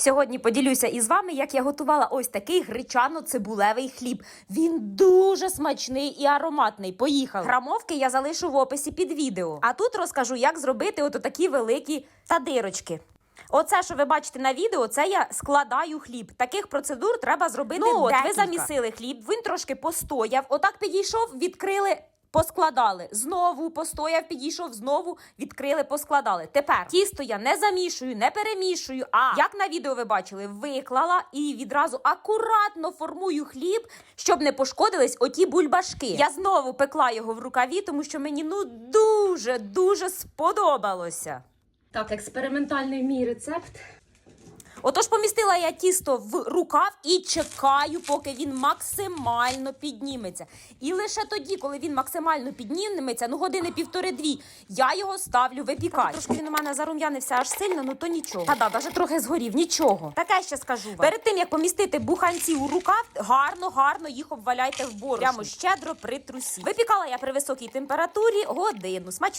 Сьогодні поділюся із вами, як я готувала ось такий гречано-цибулевий хліб. Він дуже смачний і ароматний. Поїхали. Грамовки я залишу в описі під відео. А тут розкажу, як зробити ото такі великі тадирочки. Оце, що ви бачите на відео, це я складаю хліб. Таких процедур треба зробити. Ну, от, ви замісили хліб, він трошки постояв. Отак підійшов, відкрили. Поскладали знову постояв, підійшов знову, відкрили, поскладали. Тепер тісто я не замішую, не перемішую. А як на відео ви бачили, виклала і відразу акуратно формую хліб, щоб не пошкодились оті бульбашки. Я знову пекла його в рукаві, тому що мені ну дуже дуже сподобалося. Так, експериментальний мій рецепт. Отож, помістила я тісто в рукав і чекаю, поки він максимально підніметься. І лише тоді, коли він максимально підніметься, ну години півтори-дві, я його ставлю випікати. Трошки він у мене зарум'янився аж сильно, ну то нічого. Та да, навіть трохи згорів, нічого. Таке ще скажу. Вам. Перед тим як помістити буханці у рукав, гарно, гарно їх обваляйте в борошно. Прямо щедро при трусі. Випікала я при високій температурі годину. Смачно.